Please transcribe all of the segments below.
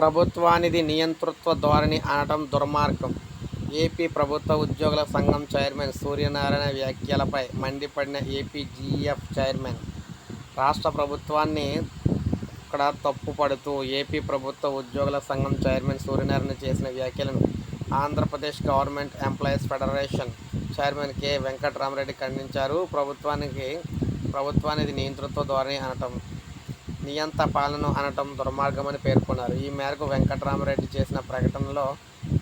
ప్రభుత్వానిది నియంతృత్వ ధోరణి అనటం దుర్మార్గం. ఏపీ ప్రభుత్వ ఉద్యోగుల సంఘం చైర్మన్ సూర్యనారాయణ వ్యాఖ్యలపై మండిపడిన ఏపీ జీఎఫ్ చైర్మన్. రాష్ట్ర ప్రభుత్వాన్ని ఇక్కడ తప్పుపడుతూ ఏపీ ప్రభుత్వ ఉద్యోగుల సంఘం చైర్మన్ సూర్యనారాయణ చేసిన వ్యాఖ్యలను Andhra Pradesh government employees federation chairman K. Venkatarama Reddy ఖండించారు. ప్రభుత్వానికి ప్రభుత్వానికి నియంతృత్వ ధోరణి అనటం నియంత పాలన అనటం దుర్మార్గమని పేర్కొన్నారు. ఈ మేరకు వెంకటరామరెడ్డి చేసిన ప్రకటనలో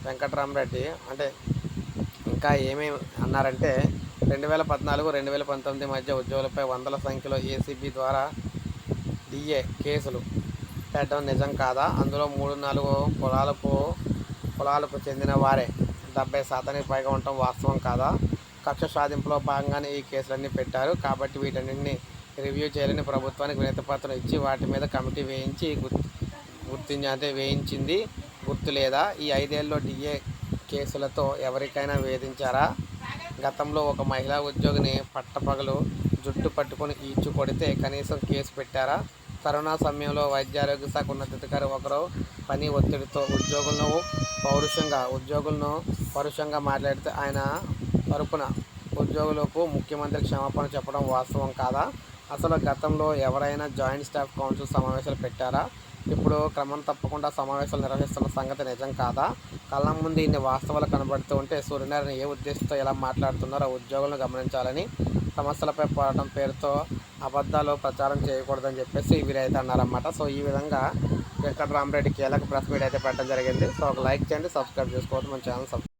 వెంకటరామరెడ్డి అంటే ఇంకా ఏమేమి అన్నారంటే రెండు వేల పద్నాలుగు రెండు వేల పంతొమ్మిది మధ్య ఉద్యోగులపై వందల సంఖ్యలో ఏసీబీ ద్వారా డిఏ కేసులు పెట్టడం నిజం కాదా? అందులో మూడు నాలుగు కులాలకు కులాలకు చెందిన వారే. డెబ్బై శాతానికి పైగా ఉండటం వాస్తవం కాదా? కక్ష సాధింపులో భాగంగానే ఈ కేసులన్నీ పెట్టారు కాబట్టి వీటన్నింటినీ రివ్యూ చేయాలని ప్రభుత్వానికి వినతిపత్రం ఇచ్చి వాటి మీద కమిటీ వేయించి గుర్తించి అంటే వేయించింది గుర్తు లేదా? ఈ ఐదేళ్ళలో డిఏ కేసులతో ఎవరికైనా వేధించారా? గతంలో ఒక మహిళా ఉద్యోగిని పట్టపగలు జుట్టు పట్టుకొని ఈడ్చు కొడితే కనీసం కేసు పెట్టారా? కరోనా సమయంలో వైద్యారోగ్య శాఖ ఉన్నతాధికారి ఒకరు పని ఒత్తిడితో ఉద్యోగులను పౌరుషంగా ఉద్యోగులను పరుషంగా మాట్లాడితే ఆయన తరపున ఉద్యోగులకు ముఖ్యమంత్రి క్షమాపణ చెప్పడం వాస్తవం కాదా? అసలు గతంలో ఎవరైనా జాయింట్ స్టాఫ్ కౌన్సిల్ సమావేశాలు పెట్టారా? ఇప్పుడు క్రమం తప్పకుండా సమావేశాలు నిర్వహిస్తున్న సంగతి నిజం కాదా? కళ్ళ ముందు ఇన్ని వాస్తవాలు కనబడుతూ ఉంటే సూర్యనారాయణ ఏ ఉద్దేశంతో ఎలా మాట్లాడుతున్నారో ఉద్యోగులను గమనించాలని సమస్యలపై పోరాటం పేరుతో అబద్ధాలు ప్రచారం చేయకూడదని చెప్పేసి వీరైతే అన్నారన్నమాట. సో ఈ విధంగా వెంకటరామరెడ్డి కీలక ప్రెస్ మీట్ అయితే పెట్టడం జరిగింది. సో ఒక లైక్ చేయండి సబ్స్క్రైబ్ చేసుకోవద్దు మన ఛానల్ సబ్